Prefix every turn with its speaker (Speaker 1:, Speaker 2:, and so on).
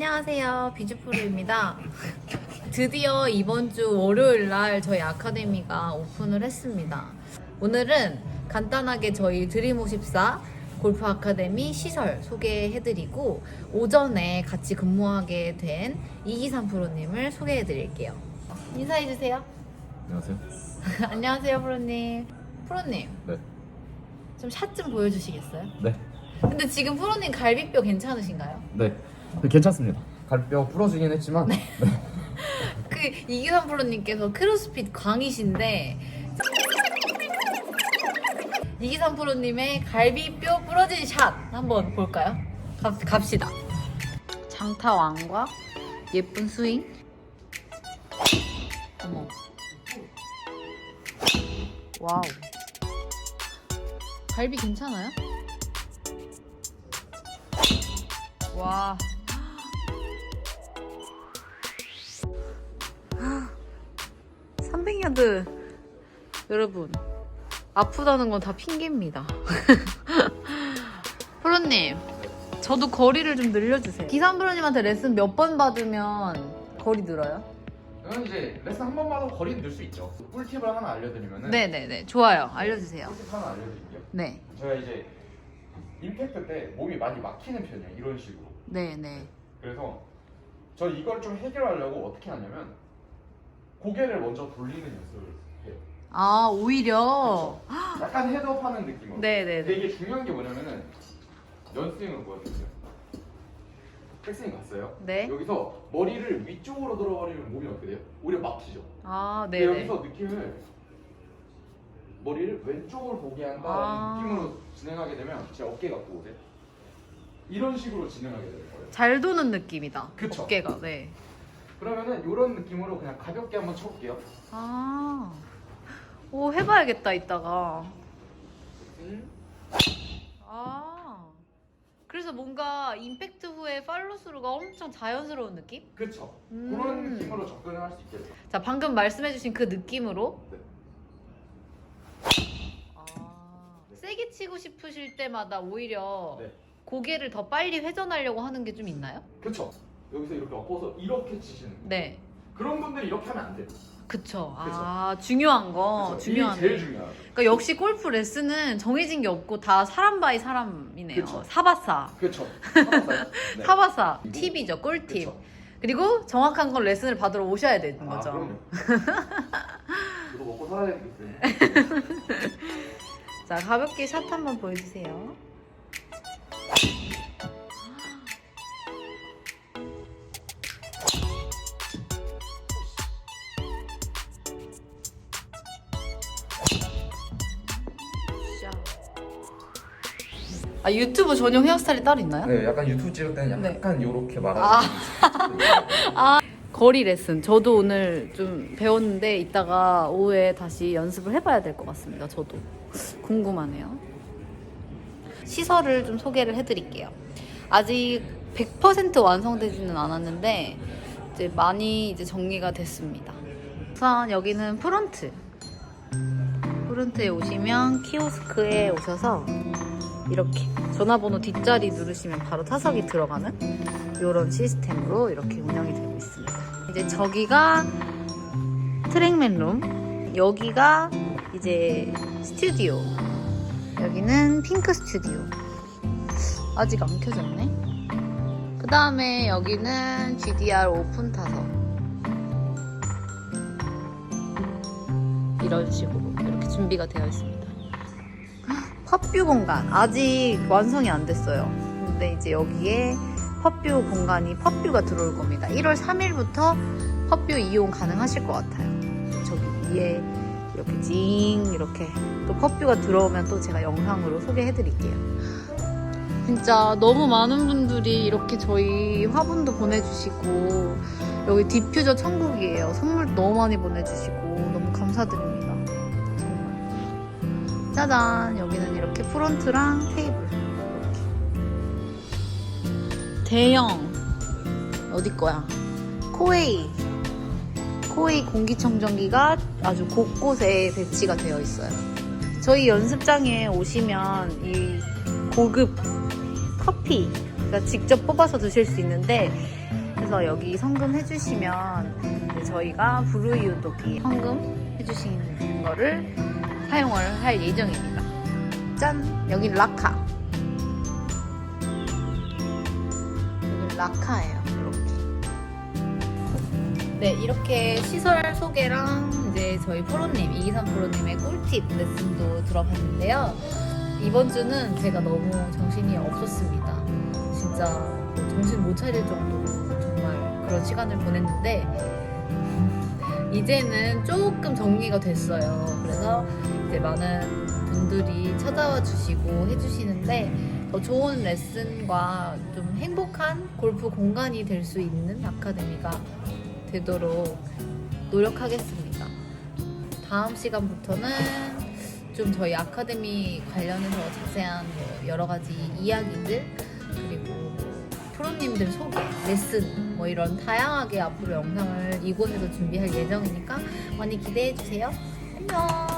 Speaker 1: 안녕하세요. 비주프로입니다. 드디어 이번 주 월요일 날 저희 아카데미가 오픈을 했습니다. 오늘은 간단하게 저희 드림54 골프 아카데미 시설 소개해드리고 오전에 같이 근무하게 된 이기삼 프로님을 소개해드릴게요. 인사해주세요.
Speaker 2: 안녕하세요.
Speaker 1: 안녕하세요, 프로님. 프로님,
Speaker 2: 네.
Speaker 1: 좀 샷 좀 보여주시겠어요?
Speaker 2: 네.
Speaker 1: 근데 지금 프로님 갈비뼈 괜찮으신가요?
Speaker 2: 네. 괜찮습니다. 갈뼈 부러지긴 했지만 네.
Speaker 1: 그 이기선 프로님께서 크로스핏 광이신데 이기선 프로님의 갈비뼈 부러진 샷 한번 볼까요? 갑, 갑시다. 장타 왕과 예쁜 스윙. 어머. 와우. 갈비 괜찮아요? 와. 300야드 여러분 아프다는 건 다 핑계입니다 프로님 저도 거리를 좀 늘려주세요 기산 프로님한테 레슨 몇 번 받으면 거리 늘어요?
Speaker 2: 이건 이제 레슨 한번 봐도 거리 넣을 수 있죠. 꿀팁을 하나 알려드리면은
Speaker 1: 네네네 좋아요 알려주세요
Speaker 2: 꿀팁 하나 알려드릴게요.
Speaker 1: 네
Speaker 2: 제가 이제 임팩트 때 몸이 많이 막히는 편이에요. 이런 식으로.
Speaker 1: 네네
Speaker 2: 그래서 저 이걸 좀 해결하려고 어떻게 하냐면 고개를 먼저 돌리는 연습을 해요.
Speaker 1: 아 오히려
Speaker 2: 약간 헤드업하는 느낌으로. 근데
Speaker 1: 네네네
Speaker 2: 이게 중요한 게 뭐냐면은 연스윙을 보여드릴게요. 백스윙 갔어요.
Speaker 1: 네.
Speaker 2: 여기서 머리를 위쪽으로 들어버리면 몸이 어떻게 돼요? 오히려 막히죠.
Speaker 1: 아
Speaker 2: 근데
Speaker 1: 네네
Speaker 2: 여기서 느낌을 머리를 왼쪽을 보게 한다는
Speaker 1: 아.
Speaker 2: 느낌으로 진행하게 되면 제 어깨 갖고 오세요. 이런 식으로 진행하게 될 거예요.
Speaker 1: 잘 도는 느낌이다
Speaker 2: 그쵸.
Speaker 1: 어깨가 네
Speaker 2: 그러면은 이런 느낌으로 그냥 가볍게 한번 쳐볼게요.
Speaker 1: 아, 오 해봐야겠다 이따가.
Speaker 2: 음.
Speaker 1: 아, 그래서 뭔가 임팩트 후에 팔로스루가 엄청 자연스러운 느낌?
Speaker 2: 그쵸.
Speaker 1: 음.
Speaker 2: 그런 느낌으로 접근을 할 수 있겠죠.
Speaker 1: 자, 방금 말씀해주신 그 느낌으로.
Speaker 2: 네.
Speaker 1: 아, 세게 치고 싶으실 때마다 오히려
Speaker 2: 네.
Speaker 1: 고개를 더 빨리 회전하려고 하는 게 좀 있나요?
Speaker 2: 그쵸. 여기서 이렇게 엎어서 이렇게 치시는 거예요.
Speaker 1: 네,
Speaker 2: 그런 분들이 이렇게 하면 안 돼요.
Speaker 1: 그쵸. 아, 중요한 거? 중요한.
Speaker 2: 이게 제일 중요하죠.
Speaker 1: 그러니까 역시 골프 레슨은 정해진 게 없고 다 사람 바이 사람이네요.
Speaker 2: 그쵸.
Speaker 1: 사바사.
Speaker 2: 그쵸. 사봤어요? 네.
Speaker 1: 사바사
Speaker 2: 이거-
Speaker 1: 팁이죠 꿀팁
Speaker 2: 그쵸.
Speaker 1: 그리고 정확한 건 레슨을 받으러 오셔야 되는
Speaker 2: 아,
Speaker 1: 거죠
Speaker 2: 그럼요. 이거 먹고 살아야 되겠어요.
Speaker 1: 자 가볍게 샷 한번 보여주세요 아 유튜브 전용 헤어스타일이 따로 있나요?
Speaker 2: 네, 약간 유튜브 찍을 때는
Speaker 1: 네.
Speaker 2: 약간 이렇게
Speaker 1: 아.
Speaker 2: 말하는.
Speaker 1: 거리 레슨 저도 오늘 좀 배웠는데 이따가 오후에 다시 연습을 해봐야 될 것 같습니다. 저도 궁금하네요. 시설을 좀 소개를 해드릴게요. 아직 100% 완성되지는 않았는데 이제 많이 이제 정리가 됐습니다. 우선 여기는 프론트. 프론트에 오시면 키오스크에 오셔서 이렇게 전화번호 뒷자리 누르시면 바로 타석이 들어가는 이런 시스템으로 이렇게 운영이 되고 있습니다. 이제 저기가 트랙맨 룸, 여기가 이제 스튜디오, 여기는 핑크 스튜디오. 아직 안 켜졌네. 그 다음에 여기는 GDR 오픈 타석. 이런 식으로 이렇게 준비가 되어 있습니다. 펍뷰 공간 아직 완성이 안 됐어요. 근데 이제 여기에 펍뷰 공간이 펍뷰가 들어올 겁니다. 1월 3일부터 펍뷰 이용 가능하실 것 같아요. 저기 위에 이렇게 징 이렇게 또 펍뷰가 들어오면 또 제가 영상으로 소개해 드릴게요. 진짜 너무 많은 분들이 이렇게 저희 화분도 보내주시고 여기 디퓨저 천국이에요. 선물 너무 많이 보내주시고 너무 감사드립니다. 짜잔 여기는 이렇게 프론트랑 테이블. 대형 어디 거야 코웨이 코웨이 공기청정기가 아주 곳곳에 배치가 되어 있어요 저희 연습장에 오시면 이 고급 커피 그러니까 직접 뽑아서 드실 수 있는데 그래서 여기 성금 해주시면 저희가 부르이우도기 성금 해주신 거를 사용을 할 예정입니다. 짠! 여기 라카. 여기 라카예요. 이렇게. 네, 이렇게 시설 소개랑 이제 저희 프로님, 이기선 프로님의 꿀팁 레슨도 들어봤는데요. 이번 주는 제가 너무 정신이 없었습니다. 진짜 정신 못 차릴 정도로 정말 그런 시간을 보냈는데 이제는 조금 정리가 됐어요. 그래서 이제 많은 분들이 찾아와 주시고 해주시는데 더 좋은 레슨과 좀 행복한 골프 공간이 될 수 있는 아카데미가 되도록 노력하겠습니다. 다음 시간부터는 좀 저희 아카데미 관련해서 자세한 뭐 여러 가지 이야기들 그리고 프로님들 소개, 레슨 뭐 이런 다양하게 앞으로 영상을 이곳에서 준비할 예정이니까 많이 기대해 주세요. 안녕.